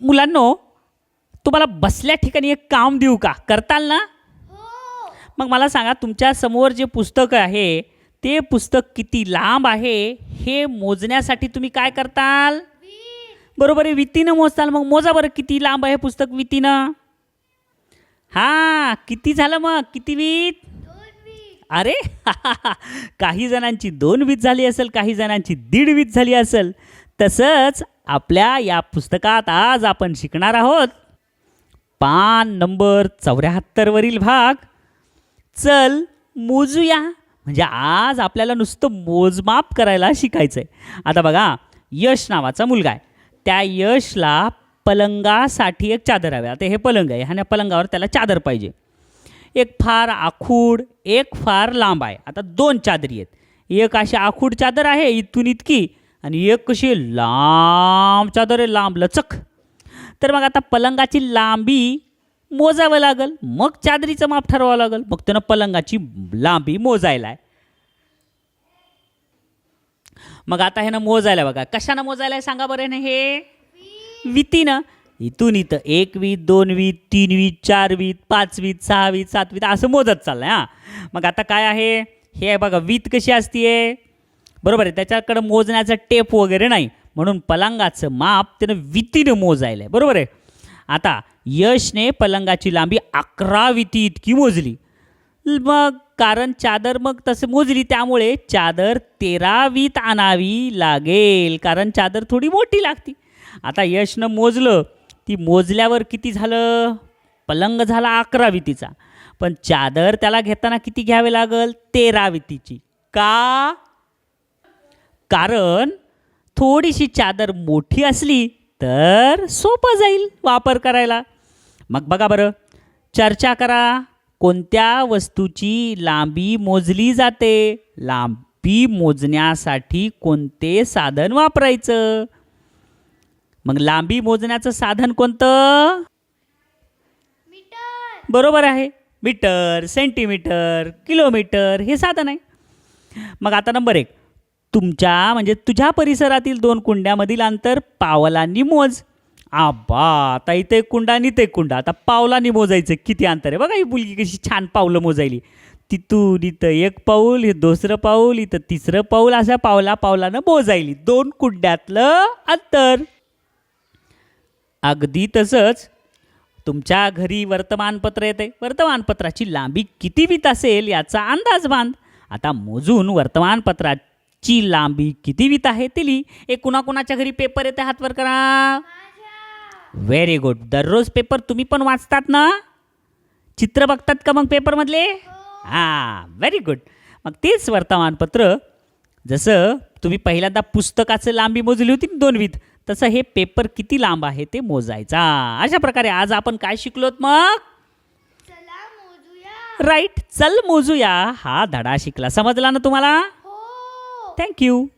मुलांनो तुम्हाला बसल्या ठिकाणी एक काम देऊ का? करताल ना? मग मला सांगा तुमच्यासमोर जे पुस्तक आहे ते पुस्तक किती लांब आहे हे मोजण्यासाठी तुम्ही काय करताल? बरोबर आहे वितीनं मोजताल. मग मोजा बरं किती लांब आहे पुस्तक वितीनं? हां किती झालं मग? किती वीत? अरे काही जणांची दोन वीत झाली असेल काही जणांची दीड वीत झाली असेल. तसंच आपल्या या पुस्तकात आज आपण शिकणार आहोत पान नंबर चौऱ्याहत्तरवरील भाग चल मोजूया. म्हणजे आज आपल्याला नुसतं मोजमाप करायला शिकायचं आहे आता बघा यश नावाचा मुलगा आहे. त्या यशला पलंगासाठी एक चादर हवी. आता हे पलंग आहे. ह्या पलंगावर त्याला चादर पाहिजे. एक फार आखूड एक फार लांब आहे. आता दोन चादरी आहेत. एक अशी आखूड चादर आहे इथून इतकी. आणि एक कशी लांब चादर आहे लांब लचक. तर मग आता पलंगाची लांबी मोजावं लागल मग चादरीचं माप ठरवावं लागल मग त्यानं पलंगाची लांबी मोजायला आहे. मग आता ह्यानं मोजायला बघा कशानं मोजायला आहे सांगा बरं ह्यानं हे? वितीनं. इथून इथं एक वीत दोन वीत तीन वीत चार वीत पाच वीत सहा वीत सात वीत असं मोजत चाललंय हां. मग आता काय आहे? हे आहे बघा वीत कशी असतीये? बरोबर आहे त्याच्याकडं मोजण्याचा टेप वगैरे नाही. म्हणून पलंगाचं माप त्यानं वितीनं मोजायला आहे बरोबर आहे? आता यशने पलंगाची लांबी अकरा विती इतकी मोजली. मग कारण चादर मग तसं मोजली त्यामुळे चादर तेरा वीत आणावी लागेल. कारण चादर थोडी मोठी लागती. आता यशनं मोजलं ती मोजल्यावर किती झालं? पलंग झाला अकरा वितीचा. पण चादर त्याला घेताना किती घ्यावे लागल? तेरा वितीची. का? कारण थोडीशी चादर मोठी असली तर सोपं जाईल वापर करायला. मग बघा बरं चर्चा करा कोणत्या वस्तूची लांबी मोजली जाते. लांबी मोजण्यासाठी कोणते साधन वापरायचं? मग लांबी मोजण्याचं साधन कोणतं? बरोबर आहे. मीटर सेंटीमीटर किलोमीटर हे साधन आहे. मग आता नंबर एक. तुमच्या म्हणजे तुझ्या परिसरातील दोन कुंड्यामधील अंतर पावलांनी मोज आबा आता इथे एक कुंडा आणि ते कुंडा. आता पावलांनी मोजायचं किती अंतर आहे? बघा ही मुलगी कशी छान पावलं मोजायली. तिथून इथं एक पाऊल हे दुसरं पाऊल इथं तिसरं पाऊल अशा पावला पावलानं मोजायली. दोन कुंड्यातलं अंतर. अगदी तसंच तुमच्या घरी वर्तमानपत्र येते. वर्तमानपत्राची लांबी किती वीत असेल याचा अंदाज बांध. आता मोजून वर्तमानपत्रात वर्तमानपत्राची लांबी किती वीत आहे ते लिही एक कुणाकुणाच्या घरी पेपर येते? हातवर करा. व्हेरी गुड दररोज पेपर तुम्ही पण वाचतात ना? चित्र बघतात का मग पेपरमधले हां व्हेरी गुड मग तेच वर्तमानपत्र. जसं तुम्ही पहिल्यांदा पुस्तकाचं लांबी मोजली होती ना दोन वीत तसं हे पेपर किती लांब आहे ते मोजायचा. अशा प्रकारे आज आपण काय शिकलोत मग? राईट चल मोजूया. हा धडा शिकला. समजला ना तुम्हाला? हो थँक्यू